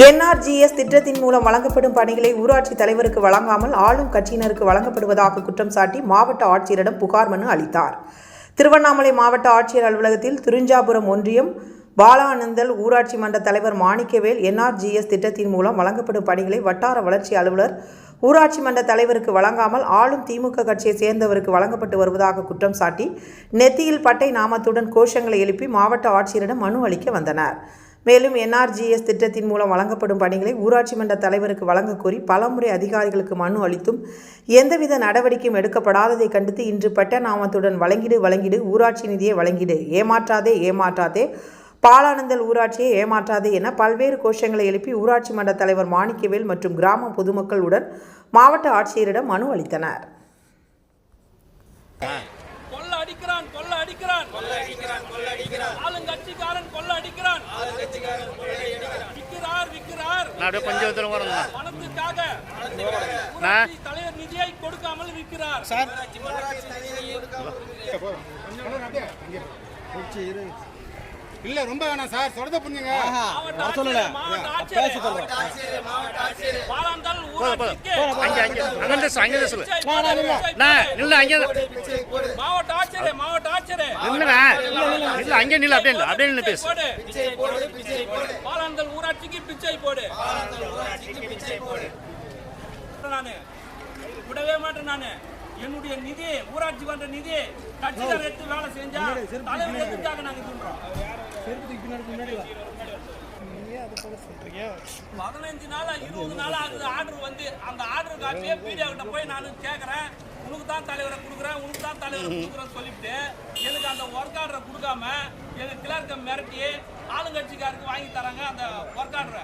NRGS திட்டத்தின் மூலம் வழங்கப்படும் பணிகளை ஊராட்சி தலைவருக்கு வழங்காமல் ஆளும் கட்சியினருக்கு வழங்கப்படுவதாக குற்றம் சாட்டி மாவட்ட ஆட்சியரிடம் புகார் மனு அளித்தார். திருவண்ணாமலை மாவட்ட ஆட்சியர் அலுவலகத்தில் திருஞ்சாபுரம் ஒன்றியம் பாலானந்தல் ஊராட்சி மன்ற தலைவர் மாணிக்கவேல் என்ஆர்ஜிஎஸ் திட்டத்தின் மூலம் வழங்கப்படும் பணிகளை வட்டார வளர்ச்சி அலுவலர் ஊராட்சி மன்ற தலைவருக்கு வழங்காமல் ஆளும் திமுக கட்சியை சேர்ந்தவருக்கு வழங்கப்பட்டு வருவதாக குற்றம் சாட்டி நெத்தியில் பட்டை நாமத்துடன் கோஷங்களை எழுப்பி மாவட்ட ஆட்சியரிடம் மனு அளிக்க வந்தனர். மேலும் என்ஆர்ஜிஎஸ் திட்டத்தின் மூலம் வழங்கப்படும் பணிகளை ஊராட்சி மன்ற தலைவருக்கு வழங்கக் கோரி பலமுறை அதிகாரிகளுக்கு மனு அளித்தும் எந்தவித நடவடிக்கையும் எடுக்கப்படாததை கண்டித்து இன்று பட்ட நாமத்துடன் வழங்கிடு வழங்கிடு ஊராட்சி நிதியை வழங்கிடு. ஏமாற்றாதே ஏமாற்றாதே. பாலானந்தல் ஊராட்சியை ஏமாற்றாதே என பல்வேறு கோஷங்களை எழுப்பி ஊராட்சி மன்ற தலைவர் மாணிக்கவேல் மற்றும் கிராம பொதுமக்களுடன் மாவட்ட ஆட்சியரிடம் மனு அளித்தனர். கொள்ள அடிக்கிறான் கொள்ள அடிக்கிறான். கொள்ள அடிக்கிறான் கொள்ள அடிக்கிறான். ஆளுங்கட்சிக்காரன் கொள்ள அடிக்கிறான் ஆளுங்கட்சிக்காரன் விக்கிறார் விக்கிறார் நான் அப்படியே கொஞ்சம் தூரம் வரணும் கொடுக்காமல் விற்கிறார் இல்ல ரொம்ப வேணாம் சார். சொல்றத புரிஞ்சுங்க. மாவட்ட ஆட்சியர், மாவட்ட ஆட்சியர், பாலாந்தல் ஊராட்சிக்கு அங்கே அங்கே. அங்கே சொல்லு அங்கே சொல்லு. பிச்சை போடு, பிச்சை நான் போடு. நில்லு அங்கே. மாவட்ட ஆட்சியரே மாவட்ட ஆட்சியரே. நில்லுங்க இல்லை அங்கே நில்லு அப்படியே நில்லு அப்படியே நின்று பேசு. ஊராட்சிக்கு பிச்சை போடு. நானு. விடவே மாட்டேன் நானு. என்னுடைய நிதி ஊராட்சி பண்ற நிதி கட்சிக்காரர் எடுத்து வேலை செஞ்சா தலைவர் எதுக்காக நாங்க சொல்றோம் பதினஞ்சு நாளா இருபது நாளா ஆகுது. ஆர்டர் வந்து அந்த ஆர்டர் காப்பியே மீடியா கிட்ட போய் நான் கேட்கறேன் உனக்கு தான் தலைவரை கொடுக்குறேன் உனக்கு தான் தலைவரை கொடுக்குறேன்னு சொல்லிட்டு எனக்கு அந்த ஒர்க் ஆர்டரை கொடுக்காம எங்க கிளர்க்க மிரட்டி ஆளுங்கட்சிக்காருக்கு வாங்கி தராங்க அந்த ஒர்க் ஆர்டரை